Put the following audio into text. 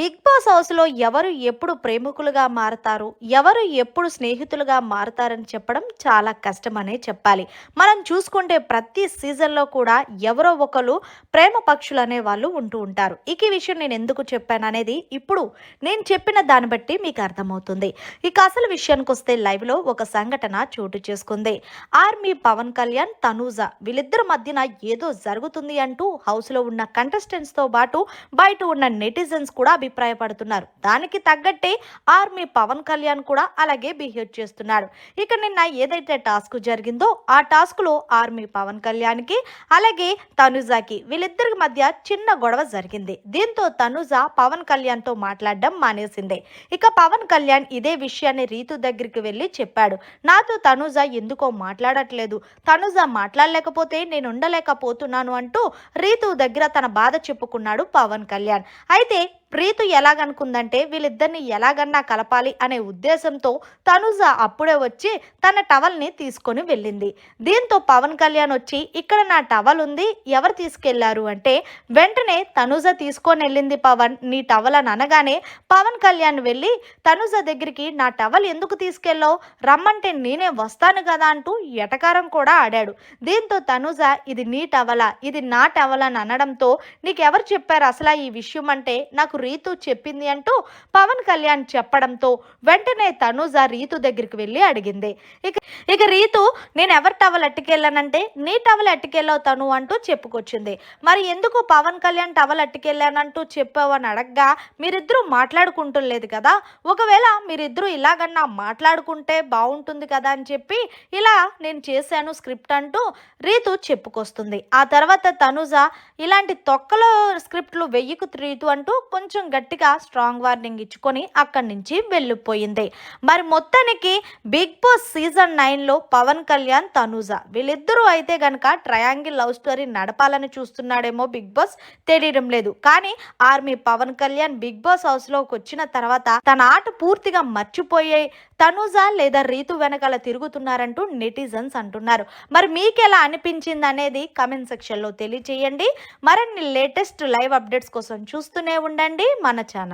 Big boss హౌస్లో ఎవరు ఎప్పుడు ప్రేమికులుగా మారతారు? ఎవరు ఎప్పుడు స్నేహితులుగా మారతారని చెప్పడం చాలా కష్టమనే చెప్పాలి. మనం చూసుకుంటే ప్రతి సీజన్లో కూడా ఎవరో ఒకరు ప్రేమ పక్షులు అనే వాళ్ళు ఉంటూ ఉంటారు. ఇక ఈ విషయం నేను ఎందుకు చెప్పాను అనేది ఇప్పుడు నేను చెప్పిన దాన్ని బట్టి మీకు అర్థమవుతుంది. ఇక అసలు విషయానికి వస్తే లైవ్లో ఒక సంఘటన చోటు చేసుకుంది. ఆర్మీ పవన్ కళ్యాణ్ తనూజ వీళ్ళిద్దరి మధ్యన ఏదో జరుగుతుంది అంటూ హౌస్లో ఉన్న కంటెస్టెంట్స్తో పాటు బయట ఉన్న నెటిజన్స్ కూడా అభిప్రాయపడుతున్నారు. దానికి తగ్గట్టే ఆర్మీ పవన్ కళ్యాణ్ కూడా అలాగే బిహేవ్ చేస్తున్నాడు. ఇక నిన్న ఏదైతే టాస్క్ జరిగిందో ఆ టాస్క్లో ఆర్మీ పవన్ కళ్యాణ్కి అలాగే తనుజాకి వీళ్ళిద్దరి మధ్య చిన్న గొడవ జరిగింది. దీంతో తనుజ పవన్ కళ్యాణ్తో మాట్లాడడం మానేసింది. ఇక పవన్ కళ్యాణ్ ఇదే విషయాన్ని రీతు దగ్గరికి వెళ్ళి చెప్పాడు. నాతో తనుజ ఎందుకో మాట్లాడట్లేదు. తనుజ మాట్లాడలేకపోతే నేను ఉండలేకపోతున్నాను అంటూ రీతు దగ్గర తన బాధ చెప్పుకున్నాడు పవన్ కళ్యాణ్. అయితే ప్రీతు ఎలాగనుకుందంటే వీళ్ళిద్దరిని ఎలాగన్నా కలపాలి అనే ఉద్దేశంతో తనుజ అప్పుడే వచ్చి తన టవల్ని తీసుకొని వెళ్ళింది. దీంతో పవన్ కళ్యాణ్ వచ్చి ఇక్కడ నా టవల్ ఉంది ఎవరు తీసుకెళ్ళారు? అంటే వెంటనే తనుజ తీసుకొని వెళ్ళింది పవన్ నీ టవల్ అని అనగానే పవన్ కళ్యాణ్ వెళ్ళి తనుజ దగ్గరికి నా టవల్ ఎందుకు తీసుకెళ్ళావు? రమ్మంటే నేనే వస్తాను కదా అంటూ ఎటకారం కూడా ఆడాడు. దీంతో తనుజ ఇది నీ టవలా ఇది నా టవల్ అని అనడంతో నీకెవరు చెప్పారు అసలు ఈ విషయం? అంటే నాకు రీతు చెప్పింది అంటూ పవన్ కళ్యాణ్ చెప్పడంతో వెంటనే తనూజ రీతు దగ్గరికి వెళ్ళి అడిగింది. ఇక ఇక రీతు నేను ఎవరి టవల్ అట్టుకెళ్ళానంటే నీ టవల్ అట్టుకెళ్ళావు తను అంటూ చెప్పుకొచ్చింది. మరి ఎందుకు పవన్ కళ్యాణ్ టవల్ అట్టుకెళ్ళానంటూ చెప్పావని అడగ్గా మీరిద్దరూ మాట్లాడుకుంటులేదు కదా? ఒకవేళ మీరిద్దరూ ఇలాగన్నా మాట్లాడుకుంటే బాగుంటుంది కదా అని చెప్పి ఇలా నేను చేశాను స్క్రిప్ట్ అంటూ రీతు చెప్పుకొస్తుంది. ఆ తర్వాత తనుజ ఇలాంటి తొక్కలో స్క్రిప్ట్లు వెయ్యికు రీతు అంటూ కొంచెం కొంచెం గట్టిగా స్ట్రాంగ్ వార్నింగ్ ఇచ్చుకొని అక్కడి నుంచి వెళ్ళిపోయింది. మరి మొత్తానికి బిగ్ బాస్ సీజన్ నైన్లో పవన్ కళ్యాణ్ తనూజ వీళ్ళిద్దరూ అయితే గనక ట్రయాంగిల్ లవ్ స్టోరీ నడపాలని చూస్తున్నాడేమో బిగ్ బాస్ తెలియడం లేదు. కానీ army Pawan Kalyan big boss హౌస్లోకి వచ్చిన తర్వాత తన ఆట పూర్తిగా మర్చిపోయే తనూజ లేదా రీతు వెనకాల తిరుగుతున్నారంటూ నెటిజన్స్ అంటున్నారు. మరి మీకు ఎలా అనిపించింది అనేది కమెంట్ సెక్షన్లో తెలియచేయండి. మరిన్ని లేటెస్ట్ లైవ్ అప్డేట్స్ కోసం చూస్తూనే ఉండండి. మన ఛానల్.